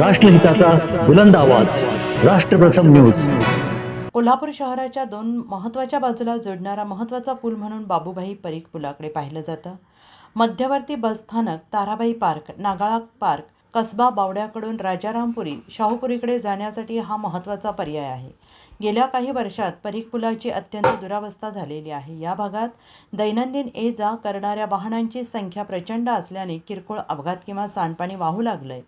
राष्ट्रहिताचा बुलंद आवाज. राष्ट्रप्रथम न्यूज. कोल्हापूर शहराच्या दोन महत्त्वाच्या बाजूला जोडणारा महत्त्वाचा पूल म्हणून बाबूभाई परीख पुलाकडे पाहिलं जातं. मध्यवर्ती बसस्थानक ताराबाई पार्क नागाळा पार्क कसबा बावड्याकडून राजारामपुरी शाहूपुरीकडे जाण्यासाठी हा महत्त्वाचा पर्याय आहे. गेल्या काही वर्षात परीख पुलाची अत्यंत दुरावस्था झालेली आहे. या भागात दैनंदिन ये जा करणाऱ्या वाहनांची संख्या प्रचंड असल्याने किरकोळ अपघात किंवा सांडपाणी वाहू लागलंय.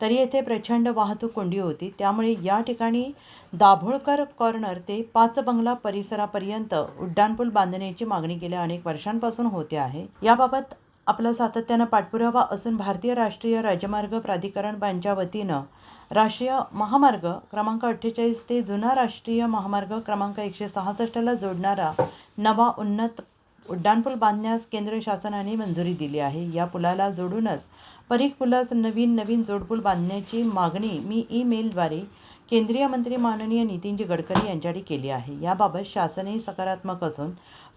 तरी येथे प्रचंड वाहतूक कोंडी होती. त्यामुळे या ठिकाणी दाभोळकर कॉर्नर ते पाच बंगला परिसरापर्यंत उड्डाणपूल बांधण्याची मागणी गेल्या अनेक वर्षांपासून होते आहे. याबाबत आपला सातत्यानं पाठपुरावा असून भारतीय राष्ट्रीय राजमार्ग प्राधिकरण यांच्या वतीनं राष्ट्रीय महामार्ग क्रमांक अठ्ठेचाळीस ते जुना राष्ट्रीय महामार्ग क्रमांक एकशे सहासष्टला जोडणारा नवा उन्नत उड्डाणपूल बांधण्यास केंद्र शासनाने मंजुरी दिली आहे. या पुलाला जोडूनच परीख पुलास नवीन नवीन जोडपूल बांधण्याची मागणी मी ईमेलद्वारे केंद्रीय मंत्री माननीय नितीनजी गडकरी यांच्याकडे केली आहे. याबाबत शासनही सकारात्मक असून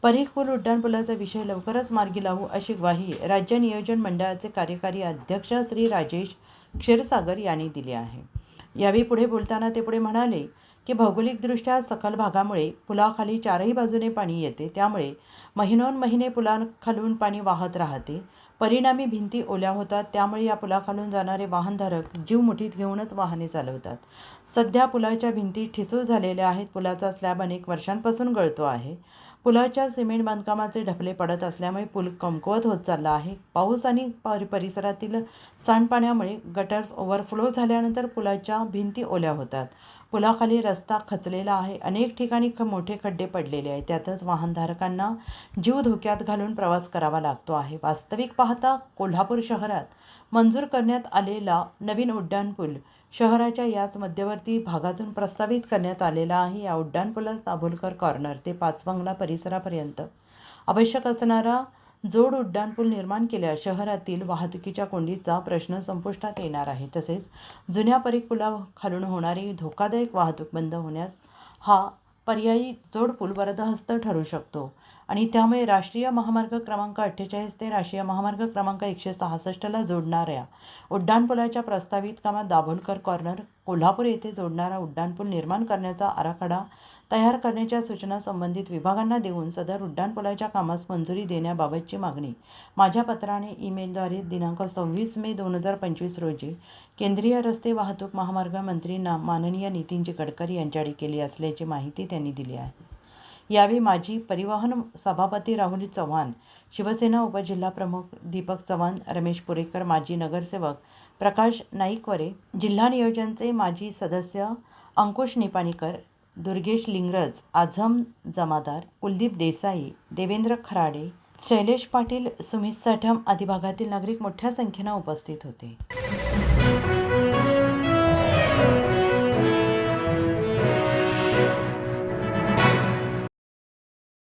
परीख पूल उड्डाणपुलाचा विषय लवकरच मार्गी लावू अशी ग्वाही राज्य नियोजन मंडळाचे कार्यकारी अध्यक्ष श्री राजेश क्षीरसागर यांनी दिली आहे. यावेळी पुढे बोलताना ते पुढे म्हणाले की भौगोलिकदृष्ट्या सखल भागामुळे पुलाखाली चारही बाजूने पाणी येते. त्यामुळे महिनोन महिने पुलाखालून पाणी वाहत राहते. परिणामी भिंती ओल्या होतात त्यामुळे या पुलाखालून जाणारे वाहनधारक जीव मुठीत घेऊनच वाहने चालवतात. सध्या पुलाच्या भिंती ठिसूळ झालेल्या आहेत पुलाचा स्लॅब अनेक वर्षांपासून गळतो आहे. पुलाच्या सिमेंट बांधकामाचे ढपले पडत असल्यामुळे पूल कमकुवत होत चालला आहे. पाऊस आणि परि परिसरातील सांडपाण्यामुळे गटर्स ओव्हरफ्लो झाल्यानंतर पुलाच्या भिंती ओल्या होतात. पुलाखाली रस्ता खचलेला आहे. अनेक ठिकाणी ख मोठे खड्डे पडलेले आहेत. त्यातच वाहनधारकांना जीव धोक्यात घालून प्रवास करावा लागतो आहे. वास्तविक पाहता कोल्हापूर शहरात मंजूर करण्यात आलेला नवीन उड्डाणपूल शहराच्या याच मध्यवर्ती भागातून प्रस्तावित करण्यात आलेला आहे. या उड्डाणपुलास दाभोलकर कॉर्नर ते पाचबंगला परिसरापर्यंत आवश्यक असणारा जोड उड्डाणपूल निर्माण केल्यास शहरातील वाहतुकीच्या कोंडीचा प्रश्न संपुष्टात येणार आहे. तसेच जुन्या परीख पुलाखालून होणारी धोकादायक वाहतूक बंद होण्यास हा पर्यायी जोडपूल वरदहस्त ठरू शकतो. आणि त्यामुळे राष्ट्रीय महामार्ग क्रमांक अठ्ठेचाळीस ते राष्ट्रीय महामार्ग क्रमांक एकशे सहासष्टला जोडणाऱ्या उड्डाणपुलाच्या प्रस्तावित कामात दाभोलकर कॉर्नर कोल्हापूर येथे जोडणारा उड्डाणपूल निर्माण करण्याचा आराखडा तयार करण्याच्या सूचना संबंधित विभागांना देऊन सदर उड्डाणपुलाच्या कामास मंजुरी देण्याबाबतची मागणी. माझ्या पत्राने ईमेलद्वारे दिनांक सव्वीस मे दोन हजार पंचवीस रोजी केंद्रीय रस्ते वाहतूक महामार्ग मंत्री ना माननीय नितीनजी गडकरी यांच्याकडे केली असल्याची माहिती त्यांनी दिली आहे. यावेळी माजी परिवहन सभापती राहुल चव्हाण शिवसेना उपजिल्हाप्रमुख दीपक चव्हाण रमेश पुरेकर माजी नगरसेवक प्रकाश नाईकवरे जिल्हा नियोजनचे माजी सदस्य अंकुश निपाणीकर दुर्गेश लिंगरज आझम जमादार कुलदीप देसाई देवेंद्र खराडे शैलेश पाटील सुमित साठम आदी भागातील नागरिक मोठ्या संख्येनं उपस्थित होते.